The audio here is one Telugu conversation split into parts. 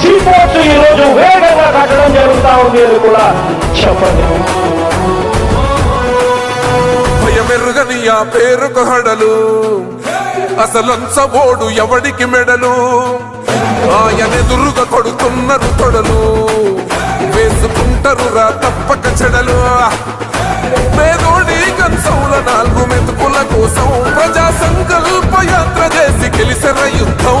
సీపోర్ట్స్ ఈ రోజు వేగంగా కట్టడం జరుగుతూ ఉంది అని కూడా చెప్పండి. భయమెరుగని ఆ పేరుకు హడలు. అసలంచబోడు ఎవడికి మెడలు? ఆయనెదురుగా కొడుతున్నారు తొడలు. వేసుకుంటారు రా తప్పక చెడలు. పేదోడి కంచౌల నాలుగు మెతుకుల కోసం ప్రజా సంకల్ప యాత్ర చేసి గెలిసిన యుద్ధం.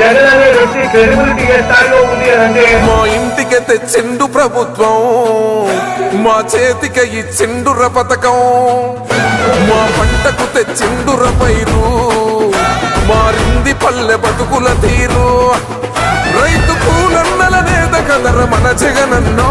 జగన్ అనే వ్యక్తి క్రెడిబిలిటీ ఏ స్థాయిలో ఉంది అంటే మా ఇంటికి తెచ్చిండు ప్రభుత్వం మా చేతికి ఇచ్చిండుర పథకం మా పంటకు తెచ్చిండుర పైరు మారింది పల్లె బతుకుల తీరు. రైతు కూలన్నల నేత కదర మన జగనన్నో.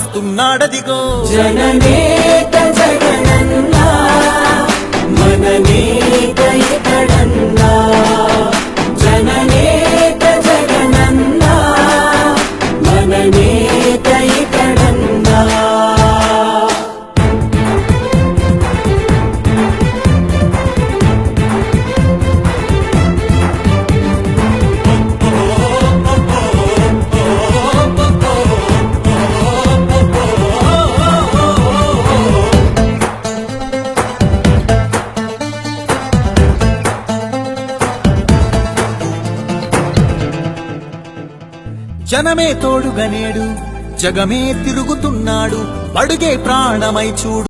వస్తున్నాడదిగో. జననేత జగ జనమే తోడుగనేడు జగమే తిరుగుతున్నాడు అడుగే ప్రాణమై చూడు.